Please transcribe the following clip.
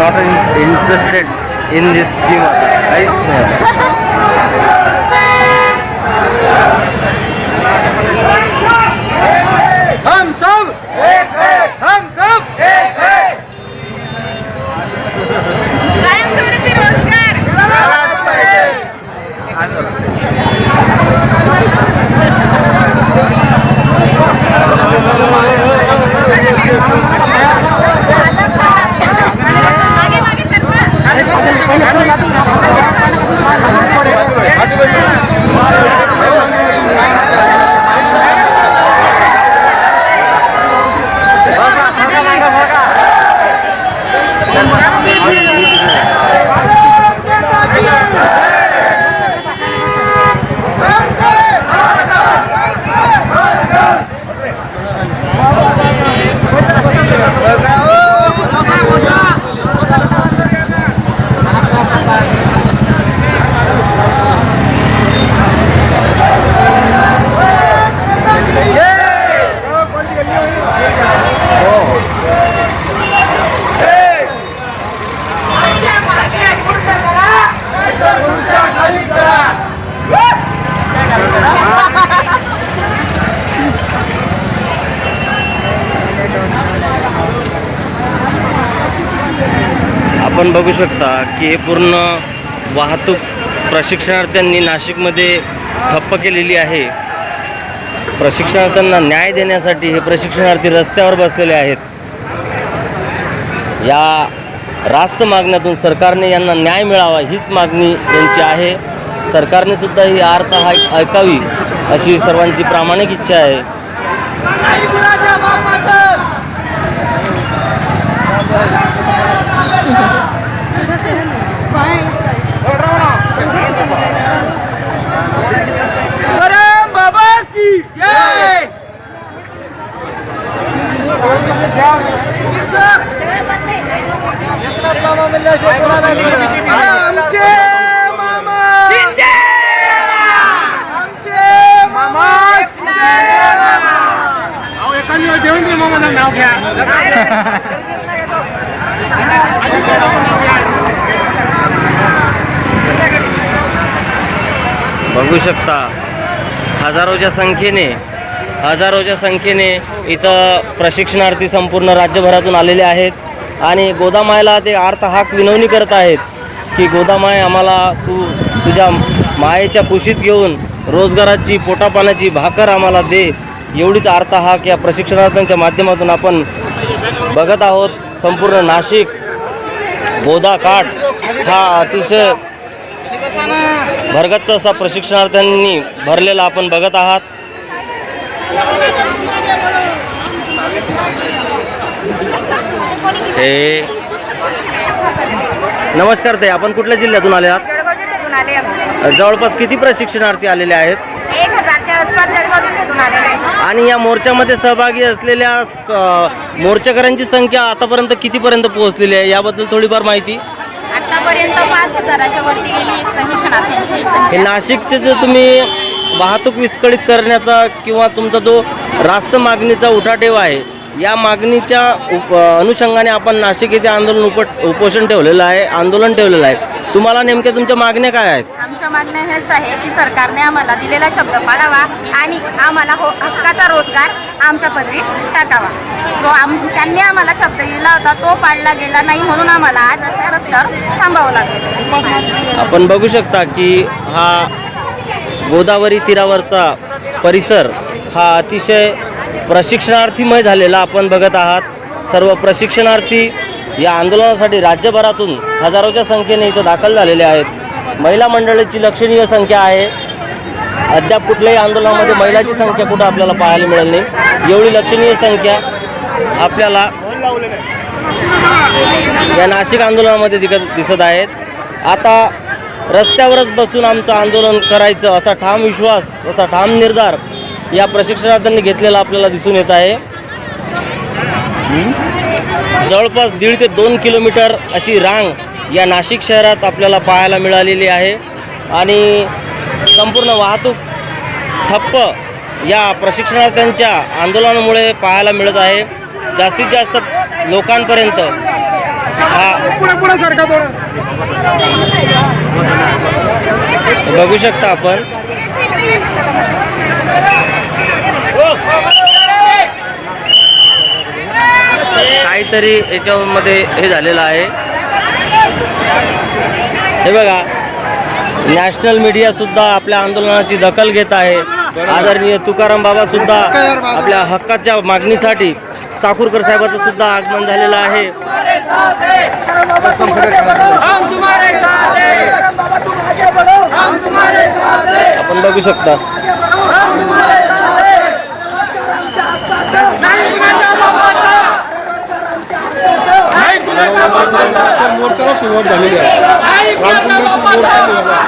not interested in this game. Guys, आपण बघू शकता की हे पूर्ण वाहतूक प्रशिक्षणार्थ्यांनी नाशिकमध्ये ठप्प केलेली आहे. प्रशिक्षणार्थ्यांना न्याय देण्यासाठी हे प्रशिक्षणार्थी रस्त्यावर बसलेले आहेत. या रास्त मागण्यातून सरकारने यांना न्याय मिळावा हीच मागणी यांची आहे. सरकारने सुद्धा ही आर्त हा ऐकावी अशी सर्वांची प्रामाणिक इच्छा आहे. आमचे मामा शिंदे आमचे मामा अहो एखादी वेळ देवेंद्र मामाचं नाव घ्या बघू शकता हजारोच्या संख्येने हजारोच्या संख्येने इथं प्रशिक्षणार्थी संपूर्ण राज्यभरातून आलेले आहेत. आणि गोदामायला ते अर्थ हाक विनवणी करत आहेत की गोदामाय आम्हाला तू तुझ्या मायेच्या कुशीत घेऊन रोजगाराची पोटापाण्याची भाकर आम्हाला दे. एवढीच अर्थ हाक या प्रशिक्षणार्थ्यांच्या माध्यमातून आपण बघत आहोत. संपूर्ण नाशिक गोदा काठ हा अतिशय भरगच्च असा प्रशिक्षणार्थ्यांनी भरलेला आपण बघत आहात. हे नमस्कार ते आपण कुठल्या जिल्ह्यातून आले आहात? जळगाव जिल्ह्यातून आले आम्ही. जवळपास किती प्रशिक्षणार्थी आलेले आहेत? एक हजारच्या आसपास जळगाव जिल्ह्यातून आलेले आहे आणि या मोर्चामध्ये सहभागी असलेल्या स- मोर्चेकऱ्यांची संख्या आतापर्यंत कितीपर्यंत पोहोचलेली आहे? याबद्दल थोडीफार माहिती. आतापर्यंत पाच हजाराच्या वरती गेली प्रशिक्षणार्थ्यांची हे संख्या. नाशिकचे जो तुम्ही वाहतूक विस्कळीत करण्याचा किंवा तुमचा जो रास्त मागणीचा उठाठेव आहे या मागणीच्या उप अनुषंगाने आपण नाशिक येथे आंदोलन उप उपोषण ठेवलेलं आहे आंदोलन ठेवलेलं आहे. तुम्हाला नेमक्या तुमच्या मागण्या काय आहेत? आमच्या मागण्या हेच आहे की सरकारने आम्हाला दिलेला शब्द पाळावा आणि आम्हाला हो हक्काचा रोजगार आमच्या पदरी टाकावा. जो आम त्यांनी आम्हाला शब्द दिला होता तो पाळला गेला नाही म्हणून आम्हाला आज अशा रस्त्यावर थांबावं लागलं. आपण बघू शकता की हा गोदावरी तीरावरचा परिसर हा अतिशय प्रशिक्षणार्थीमय झालेला आपण बघत आहात. सर्व प्रशिक्षणार्थी या आंदोलनासाठी राज्यभरातून हजारोच्या संख्येने इथं दाखल झालेले आहेत. महिला मंडळीची लक्षणीय संख्या आहे. अद्याप कुठल्याही आंदोलनामध्ये महिलाची संख्या कुठं आपल्याला पाहायला मिळेल नाही. एवढी लक्षणीय संख्या आपल्याला या नाशिक आंदोलनामध्ये दिखत दिसत आहेत. आता रस्त्यावरच बसून आमचं आंदोलन करायचं असा ठाम विश्वास असा ठाम निर्धार या प्रशिक्षणार्थ्यांनी घेतलेला आपल्याला दिसून येत आहे. जवळपास दीड ते दोन किलोमीटर अशी रांग या नाशिक शहरात आपल्याला पाहायला मिळालेली आहे. आणि संपूर्ण वाहतूक ठप्प या प्रशिक्षणार्थ्यांच्या आंदोलनामुळे पाहायला मिळत आहे. जास्तीत जास्त लोकांपर्यंत हा बघू शकता आपण. काहीतरी याच्यामध्ये हे झालेलं आहे. हे बघा नॅशनल मीडिया सुद्धा आपल्या आंदोलनाची दखल घेत आहे. आदरणीय तुकाराम बाबा सुद्धा आपल्या हक्काच्या मागणीसाठी चाकूरकर साहेबाचं सुद्धा आगमन झालेलं आहे. आपण बघू शकता. मोर्चाला सुरुवात झालेली आहे रामकुंडाची मोर्चा